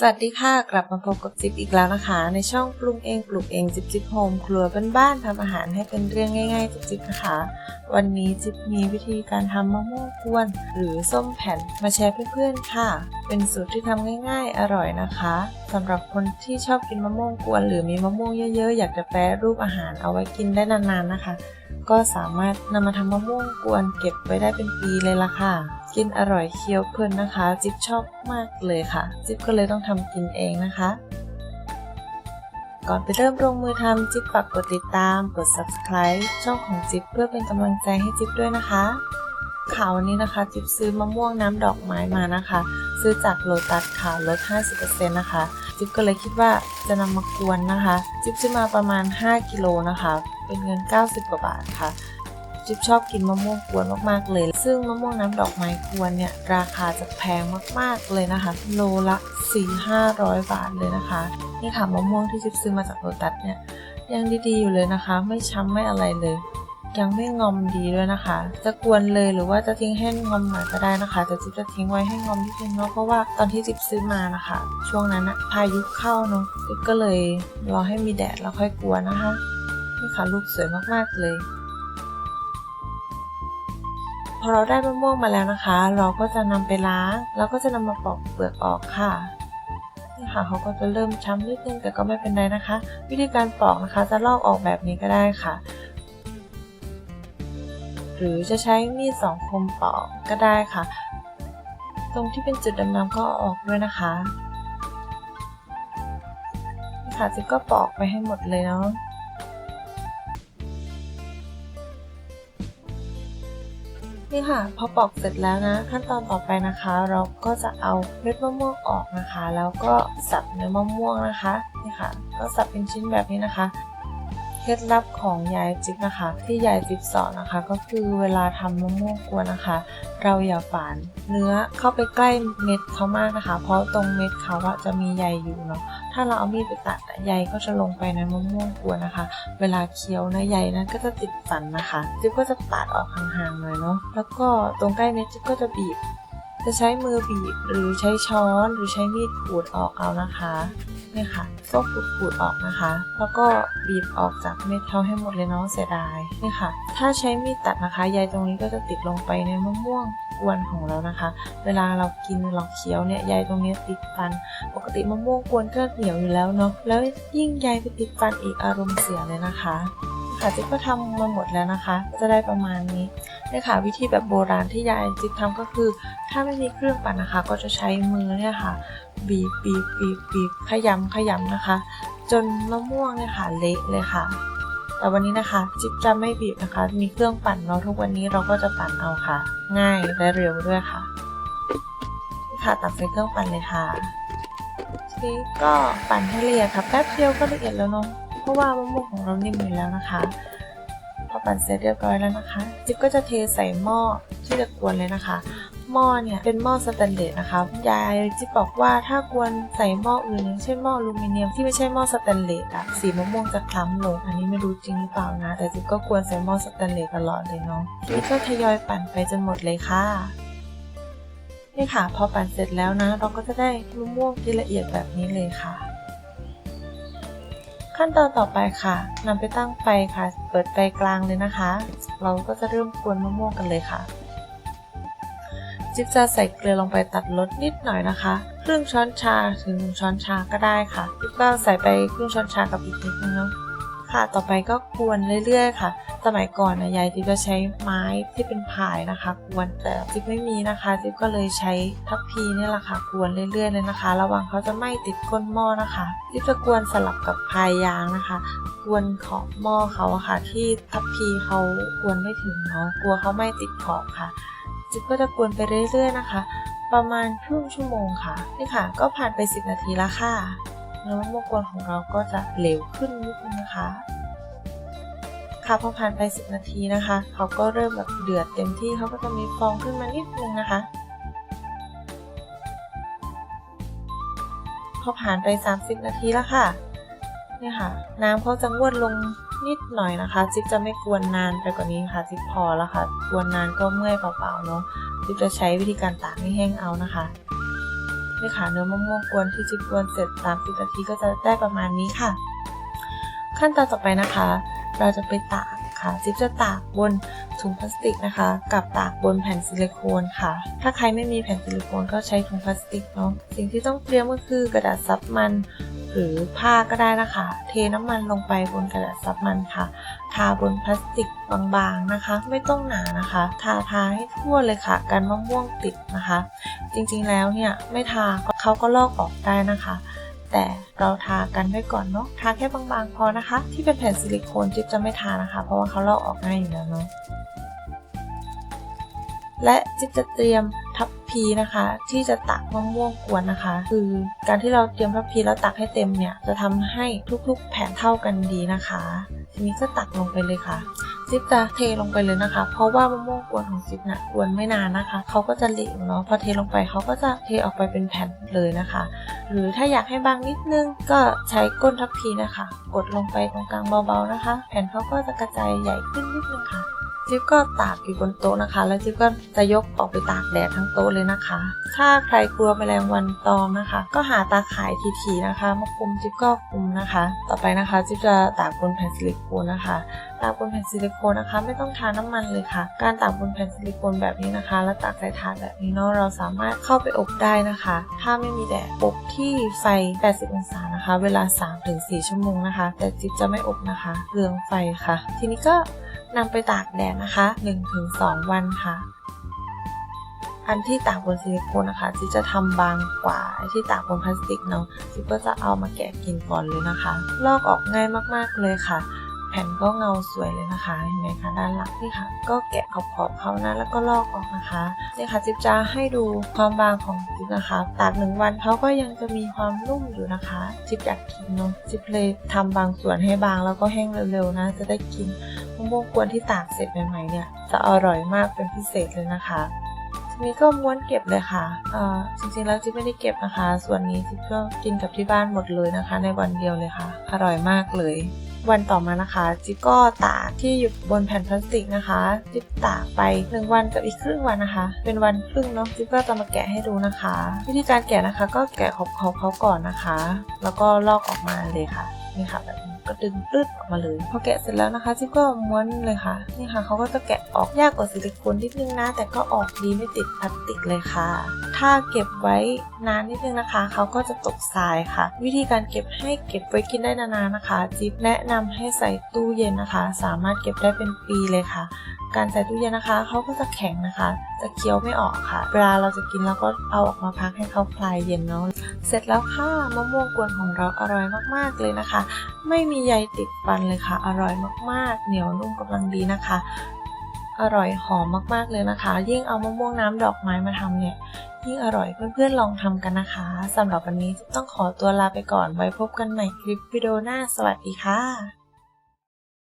สวัสดีค่ะ กลับมาพบกับจิ๊บอีกแล้วนะคะ ในช่องปรุงเองปลูกเองจิ๊บจิ๊บโฮมครัวบ้านๆทำอาหารให้เป็นเรื่องง่ายๆ จิ๊บจิ๊บนะคะ วันนี้จิ๊บมีวิธีการทำมะม่วงกวน หรือส้มแผ่นมาแชร์เพื่อนๆค่ะ เป็นสูตรที่ทำง่ายๆ อร่อยนะคะสำหรับคนที่ชอบกินมะม่วงกวน หรือมีมะม่วงเยอะๆ อยากจะแปรรูปอาหารเอาไว้กินได้นานๆนะคะ ก็สามารถนำมาทำมะม่วงกวนเก็บไว้ได้เป็นปีเลยล่ะค่ะ กินอร่อยเคี้ยวเพลินนะคะ จิ๊บชอบมากเลยค่ะ จิ๊บก็เลยต้องทำกินเองนะคะ ก่อนไปเริ่มลงมือทำจิ๊บฝากกดติดตาม กด subscribe ช่องของจิ๊บเพื่อเป็นกำลังใจให้จิ๊บด้วยนะคะข่าววันนี้นะคะ จิ๊บซื้อมะม่วงน้ำดอกไม้มานะคะ ซื้อจากโลตัสค่ะลด 50%นะคะ จิ๊บก็เลยคิดว่าจะนำมากวนนะคะ จิ๊บซื้อมาประมาณ 5 กิโลนะคะ เป็นเงิน 90 กว่าบาทค่ะ จิ๊บชอบกินมะม่วงกวนมากๆเลย ซึ่งมะม่วงน้ำดอกไม้กวนเนี่ยราคาจะแพงมากๆเลยนะคะ โลละ4-500 บาทเลยนะคะ นี่ค่ะมะม่วงที่จิ๊บซื้อมาจากโลตัสเนี่ยยังดีๆอยู่เลยนะคะ ไม่ช้ำไม่อะไรเลย ยังไม่งอมดีด้วยนะคะ จะกวนเลยหรือว่าจะทิ้งให้งอมหน่อยก็ได้นะคะแต่จิ๊บจะทิ้งไว้ให้งอมนิดนึงเนาะเพราะว่าตอนที่จิ๊บซื้อมานะคะ ช่วงนั้นนะพายุเข้าเนาะจิ๊บก็เลยรอให้มีแดดแล้วค่อยกวนนะคะนี่ค่ะลูกสวยมากๆเลย พอเราได้มะม่วงมาแล้วนะคะ เราก็จะนำไปล้างแล้วก็จะนำมาปอกเปลือกออกค่ะนี่ค่ะเขาก็จะเริ่มช้ำนิดนึงแต่ก็ไม่เป็นไรนะคะ วิธีการปอกนะคะจะลอกออกแบบนี้ก็ได้ค่ะ หรือจะใช้มีดสองคมปอกก็ได้ค่ะ ตรงที่เป็นจุดดำๆก็อออกด้วยนะคะค่ะจิ๊บก็ปอกไปให้หมดเลยเนาะ นี่ค่ะ พอปอกเสร็จแล้วนะ ขั้นตอนต่อไปนะคะ เราก็จะเอาเม็ดมะม่วงออกนะคะ แล้วก็สับเนื้อมะม่วงนะคะนี่ค่ะ ก็สับเป็นชิ้นแบบนี้นะคะ เคล็ดลับของยายจิ๊บนะคะ ที่ยายจิ๊บสอนนะคะ ก็คือเวลาทำมะม่วงกวนนะคะ เราอย่าฝานเนื้อเข้าไปใกล้เม็ดเขามากนะคะ เพราะตรงเม็ดเขาอะจะมีใยอยู่เนาะถ้าเราเอามีดไปตัดใยก็จะลงไปในมะม่วงกวนนะคะ เวลาเคี้ยวนะใยนั้นก็จะติดฟันนะคะจิ๊บก็จะปาดออกห่างๆหน่อยเนาะแล้วก็ตรงใกล้เม็ดจิ๊บก็จะบีบจะใช้มือบีบหรือใช้ช้อนหรือใช้มีดขูดออกเอานะคะ เนี่ยค่ะก็ขูดๆออกนะคะ แล้วก็บีบออกจากเม็ดเขาให้หมดเลยเนาะเสียดายนี่ค่ะ ถ้าใช้มีดตัดนะคะใยตรงนี้ก็จะติดลงไปในมะม่วงกวนของเรานะคะ เวลาเรากินเราเคี้ยวเนี่ยใยตรงนี้ติดฟัน ปกติมะม่วงกวนก็เหนียวอยู่แล้วเนาะแล้วยิ่งใยไปติดฟันอีกอารมณ์เสียเลยนะคะ ค่ะจิ๊บก็ทำมาหมดแล้วนะคะ จะได้ประมาณนี้เนี่ยค่ะวิธีแบบโบราณที่ยายจิ๊บทำก็คือ ถ้าไม่มีเครื่องปั่นนะคะ ก็จะใช้มือเนี่ยค่ะ บีบบีบบีบบีบขยำขยำนะคะ จนมะม่วงเนี่ยค่ะเละเลยค่ะ แต่วันนี้นะคะ จิ๊บจะไม่บีบนะคะ มีเครื่องปั่นเนาะทุกวันนี้เราก็จะปั่นเอาค่ะ ง่ายและเร็วด้วยค่ะนี่ค่ะตัดใส่เครื่องปั่นเลยค่ะทีนี้ก็ปั่นให้ละเอียดค่ะแป๊บเดียวก็ละเอียดแล้วเนาะเพ ราะว่ามะม่วงของเรานิ่มอยู่แล้วนะคะพอปั่นเสร็จเรียบร้อยแล้วนะคะ จิ๊บก็จะเทใส่หม้อที่จะกวนเลยนะคะ หม้อเนี่ยเป็นหม้อสแตนเลสนะคะยายจิ๊บบอกว่าถ้ากวนใส่หม้ออื่นอย่างเช่นหม้ออลูมิเนียมที่ไม่ใช่หม้อสแตนเลสอะสีมะม่วงจะคล้ำลง อันนี้ไม่รู้จริงหรือเปล่านะ แต่จิ๊บก็กวนใส่หม้อสแตนเลสตลอดเลยเนาะทีนี้ก็ทยอยปั่นไปจนหมดเลยค่ะนี่ค่ะ พอปั่นเสร็จแล้วนะ เราก็จะได้มะม่วงที่ละเอียดแบบนี้เลยค่ะ ขั้นตอนต่อไปค่ะนำไปตั้งไฟค่ะ เปิดไฟกลางเลยนะคะ เราก็จะเริ่มกวนมะม่วงกันเลยค่ะ จิ๊บจะใส่เกลือลงไปตัดรสนิดหน่อยนะคะครึ่งช้อนชาถึงหนึ่งช้อนชาก็ได้ค่ะจิ๊บก็ใส่ไปครึ่งช้อนชากับอีกนิดนึงเนาะ ค่ะ ต่อไปก็กวนเรื่อยๆ ค่ะ สมัยก่อนนะยายจิ๊บจะใช้ไม้ที่เป็นพายนะคะกวนแต่จิ๊บไม่มีนะคะจิ๊บก็เลยใช้ทัพพีนี่แหละค่ะกวนเรื่อยๆเลยนะคะ ระวังเขาจะไหม้ติดก้นหม้อนะคะจิ๊บจะกวนสลับกับพายยางนะคะกวนขอบหม้อเขาอะค่ะ ที่ทัพพีเขากวนไม่ถึงเนาะกลัวเขาไหม้ติดขอบค่ะ จิ๊บก็จะกวนไปเรื่อย ๆ นะคะ ประมาณครึ่งชั่วโมงค่ะนี่ค่ะ ก็ผ่านไป 10 นาทีแล้วค่ะ เนื้อมะม่วงกวนของเราก็จะเหลวขึ้นนิดนึงนะคะ ค่ะพอผ่านไป 10 นาทีนะคะ เขาก็เริ่มแบบเดือดเต็มที่เขาก็จะมีฟองขึ้นมานิดนึงนะคะพอผ่านไป 30 นาทีแล้วค่ะเนี่ยค่ะ น้ำเขาจะงวดลงนิดหน่อยนะคะ จิ๊บจะไม่กวนนานไปกว่านี้ค่ะ จิ๊บพอแล้วค่ะ กวนนานก็เมื่อยเปล่าๆเนาะ จิ๊บจะใช้วิธีการตากให้แห้งเอานะคะ นี่ค่ะเนื้อมะม่วงกวนที่จิ๊บกวนเสร็จ 30 นาทีก็จะได้ประมาณนี้ค่ะ ขั้นตอนต่อไปนะคะ เราจะไปตากค่ะจิ๊บจะตากบนถุงพลาสติกนะคะ กับตากบนแผ่นซิลิโคนค่ะ ถ้าใครไม่มีแผ่นซิลิโคนก็ใช้ถุงพลาสติกเนาะสิ่งที่ต้องเตรียมก็คือกระดาษซับมัน หรือผ้าก็ได้นะคะ เทน้ำมันลงไปบนกระดาษซับมันค่ะ ทาบนพลาสติกบางๆนะคะ ไม่ต้องหนานะคะ ทาทาให้ทั่วเลยค่ะกันมะม่วงติดนะคะ จริงๆแล้วเนี่ยไม่ทาเขาก็ลอกออกได้นะคะ แต่เราทากันไว้ก่อนเนาะทาแค่บางๆพอนะคะ ที่เป็นแผ่นซิลิโคนจิ๊บจะไม่ทานะคะ เพราะว่าเขาลอกออกง่ายอยู่แล้วเนาะและจิ๊บจะเตรียม ทัพพีนะคะ ที่จะตักมะม่วงกวนนะคะ คือการที่เราเตรียมทัพพีแล้วตักให้เต็มเนี่ยจะทำให้ทุกๆ แผ่นเท่ากันดีนะคะ ทีนี้ก็ตักลงไปเลยค่ะจิ๊บจะเทลงไปเลยนะคะ เพราะว่ามะม่วงกวนของจิ๊บนะกวนไม่นานนะคะ เขาก็จะเหลวเนาะ พอเทลงไปเขาก็จะเทออกไปเป็นแผ่นเลยนะคะ หรือถ้าอยากให้บางนิดนึงก็ใช้ก้นทัพพีนะคะ กดลงไปตรงกลางเบาๆนะคะ แผ่นเขาก็จะกระจายใหญ่ขึ้นนิดนึงค่ะ จิ๊บก็ตากอยู่บนโต๊ะนะคะ แล้วจิ๊บก็จะยกออกไปตากแดดทั้งโต๊ะเลยนะคะ ถ้าใครกลัวแมลงวันตอมนะคะ ก็หาตาข่ายทีๆนะคะมาคุมจิ๊บก็คุมนะคะ ต่อไปนะคะจิ๊บจะตากบนแผ่นซิลิโคนนะคะตากบนแผ่นซิลิโคนนะคะ ไม่ต้องทาน้ำมันเลยค่ะ การตากบนแผ่นซิลิโคนแบบนี้นะคะ แล้วตากใส่ถาดแบบนี้เนาะเราสามารถเข้าไปอบได้นะคะ ถ้าไม่มีแดดอบที่ไฟ 80 องศานะคะ เวลา 3-4 ชั่วโมงนะคะ แต่จิ๊บจะไม่อบนะคะเรืองไฟค่ะ ทีนี้ก็นำไปตากแดดนะคะ 1-2 วันค่ะ อันที่ตากบนซิลิโคนนะคะจิ๊บจะทำบางกว่าที่ตากบนพลาสติกเนาะจิ๊บก็จะเอามาแกะกินก่อนเลยนะคะ ลอกออกง่ายมากๆเลยค่ะ ผ่นก็เงาสวยเลยนะคะเห็นไหมคะด้านหลังนี่ค่ะ ก็แกะขอบๆเขานะแล้วก็ลอกออกนะคะนี่ค่ะจิ๊บจะให้ดูความบางของจิ๊บนะคะตากหนึ่งวันเขาก็ยังจะมีความนุ่มอยู่นะคะจิ๊บอยากกินเนาะจิ๊บเลยทำบางส่วนให้บางแล้วก็แห้งเร็วๆนะจะได้กินมะม่วงกวนที่ตากเสร็จใหม่ๆเนี่ยจะอร่อยมากเป็นพิเศษเลยนะคะทีนี้ก็ม้วนเก็บเลยค่ะจริงๆแล้วจิ๊บไม่ได้เก็บนะคะ ส่วนนี้จิ๊บก็กินกับที่บ้านหมดเลยนะคะ ในวันเดียวเลยค่ะ อร่อยมากเลย วันต่อมานะคะ จิ๊บก็ตากที่อยู่บนแผ่นพลาสติกนะคะ จิ๊บตากไปหนึ่งวันกับอีกครึ่งวันนะคะ เป็นวันครึ่งเนาะ จิ๊บก็จะมาแกะให้ดูนะคะ วิธีการแกะนะคะ ก็แกะขอบเขาก่อนนะคะ แล้วก็ลอกออกมาเลยค่ะ นี่ค่ะแบบนี้ ก็ดึงตืดออกมาเลย พอแกะเสร็จแล้วนะคะจิ๊บก็ม้วนเลยค่ะ นี่ค่ะเขาก็จะแกะออกยากกว่าซิลิโคนนิดนึงนะ แต่ก็ออกดีไม่ติดพลาสติกเลยค่ะ ถ้าเก็บไว้นานนิดนึงนะคะเขาก็จะตกทรายค่ะ วิธีการเก็บให้เก็บไว้กินได้นานๆนะคะ จิ๊บแนะนำให้ใส่ตู้เย็นนะคะ สามารถเก็บได้เป็นปีเลยค่ะการใส่ตู้เย็นนะคะเขาก็จะแข็งนะคะ จะเคี้ยวไม่ออกค่ะ เวลาเราจะกินเราก็เอาออกมาพักให้เขาคลายเย็นเนาะเสร็จแล้วค่ะมะม่วงกวนของเราอร่อยมากๆเลยนะคะ ไม่มีใยติดฟันเลยค่ะ อร่อยมากๆ เหนียวนุ่มกำลังดีนะคะ อร่อยหอมมากๆเลยนะคะ ยิ่งเอามะม่วงน้ำดอกไม้มาทำเนี่ยยิ่งอร่อยเพื่อนๆลองทำกันนะคะ สำหรับวันนี้ต้องขอตัวลาไปก่อนไว้พบกันใหม่คลิปวิดีโอหน้าสวัสดีค่ะ